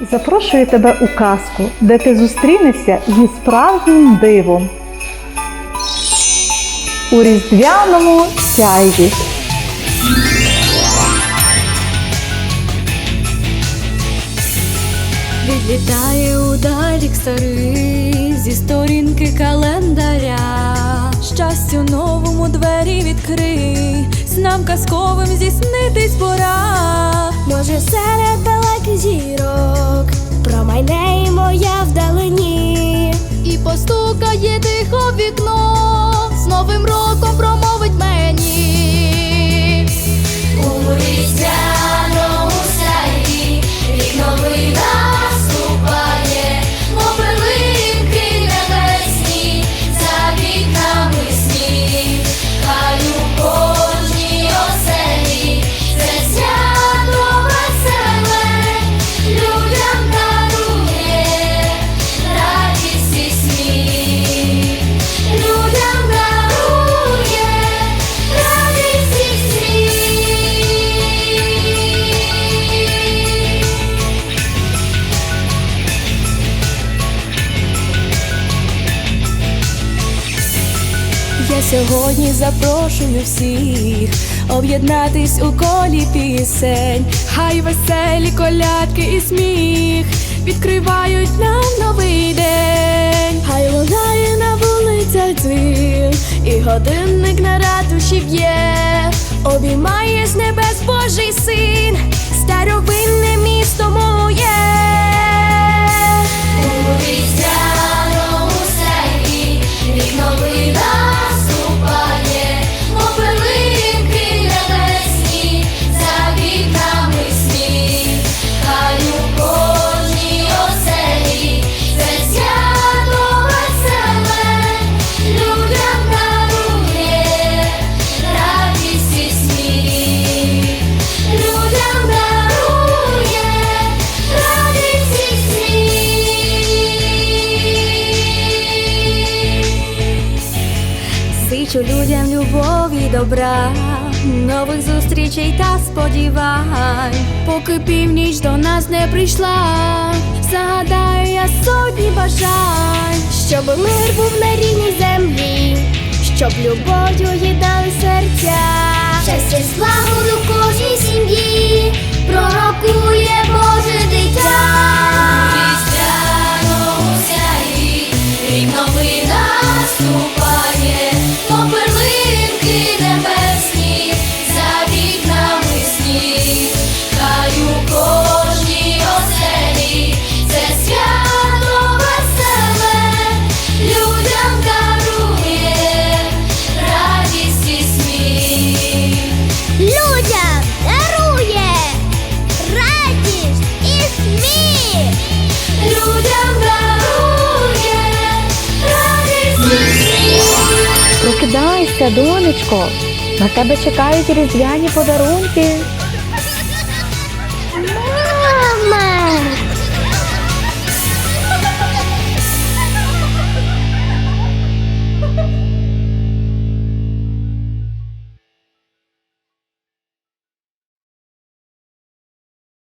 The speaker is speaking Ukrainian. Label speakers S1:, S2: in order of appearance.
S1: запрошую тебе у казку, де ти зустрінешся зі справжнім дивом. У різдвяному сяйві.
S2: Відлітає удалік старий зі сторінки календаря. Щастю новому двері відкрий, снам казковим здійснитись пора.
S3: Може, серед далеких зірок
S2: Сьогодні запрошую всіх об'єднатись у колі пісень, хай веселі колядки і сміх відкривають нам новий день.
S3: Хай лунає на вулицях дзвін,
S2: І годинник на ратуші б'є,
S3: обіймає з небес Божий син, старовинне
S2: Зичу людям любові, добра, нових зустрічей та сподівань. Поки північ до нас не прийшла, загадаю я сотні бажань.
S3: Щоб мир був на рідній землі, щоб любов'ю їдали серця. Щастя й
S1: донечко. На тебе чекають різдвяні подарунки.